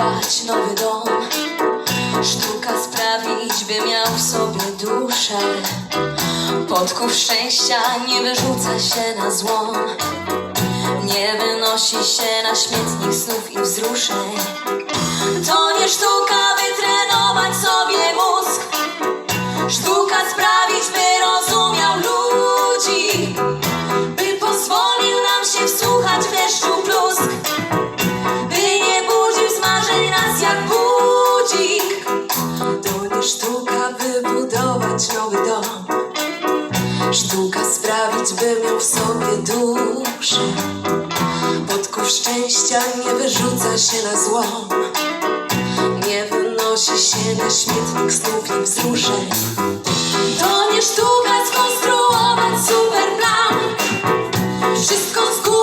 zbudować nowy dom. Sztuka sprawić, by miał w sobie duszę. Podków szczęścia nie wyrzuca się na złom. Nie wynosi się na śmietnik snów i wzruszeń. To nie sztuka Sztuka sprawić, by miał w sobie duszę. Podków szczęścia nie wyrzuca się na złom Nie wynosi się na śmietnik snów i wzruszeń To nie sztuka skonstruować super plan. Wszystko z góry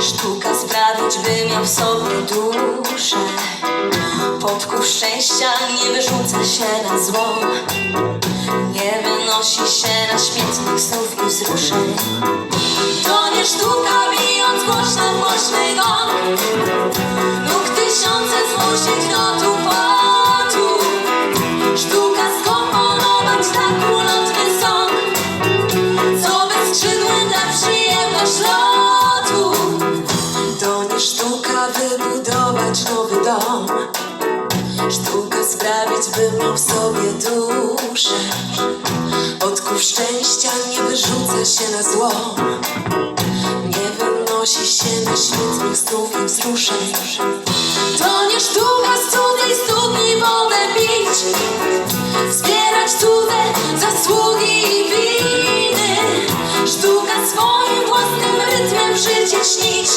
Sztuka sprawić, by miał w sobie duszę. Podków szczęścia nie wyrzuca się na złom Nie wynosi się na śmietnik snów i wzruszeń. To nie sztuka bijąc głośno w głośny gong. Nóg tysiące zmusić do tupotu wybudować nowy dom. Sztuka sprawić, by miał w sobie duszę. Podków szczęścia nie wyrzuca się na złom Nie wynosi się na śmietnik snów i wzruszeń. To nie sztuka z cudzej studni wodę pić. Zbierać cudze zasługi i winy. Sztuka swoim własnym rytmem życie śnić